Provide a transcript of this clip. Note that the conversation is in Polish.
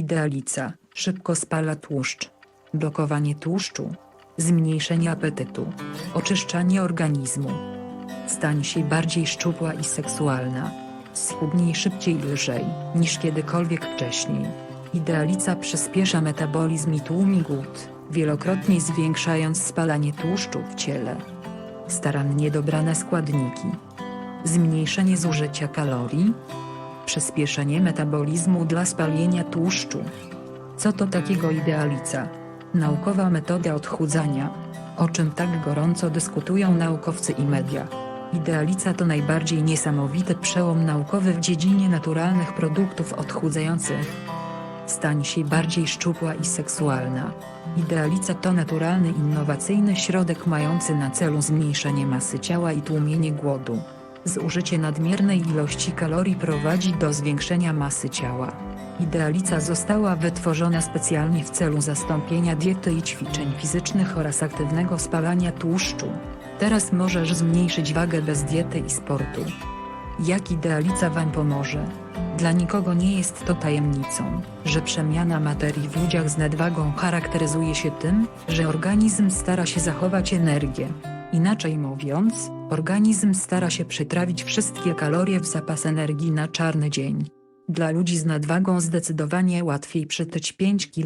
Idealica szybko spala tłuszcz. Blokowanie tłuszczu. Zmniejszenie apetytu. Oczyszczanie organizmu. Stań się bardziej szczupła i seksualna. Schudnij szybciej i lżej niż kiedykolwiek wcześniej. Idealica przyspiesza metabolizm i tłumi głód, wielokrotnie zwiększając spalanie tłuszczu w ciele. Starannie dobrane składniki. Zmniejszenie zużycia kalorii. Przyspieszenie metabolizmu dla spalenia tłuszczu. Co to takiego idealica? Naukowa metoda odchudzania, o czym tak gorąco dyskutują naukowcy i media. Idealica to najbardziej niesamowity przełom naukowy w dziedzinie naturalnych produktów odchudzających. Stań się bardziej szczupła i seksualna. Idealica to naturalny, innowacyjny środek mający na celu zmniejszenie masy ciała i tłumienie głodu. Zużycie nadmiernej ilości kalorii prowadzi do zwiększenia masy ciała. Idealica została wytworzona specjalnie w celu zastąpienia diety i ćwiczeń fizycznych oraz aktywnego spalania tłuszczu. Teraz możesz zmniejszyć wagę bez diety i sportu. Jak idealica Wam pomoże? Dla nikogo nie jest to tajemnicą, że przemiana materii w ludziach z nadwagą charakteryzuje się tym, że organizm stara się zachować energię. Inaczej mówiąc, organizm stara się przetrawić wszystkie kalorie w zapas energii na czarny dzień. Dla ludzi z nadwagą zdecydowanie łatwiej przytyć 5 kg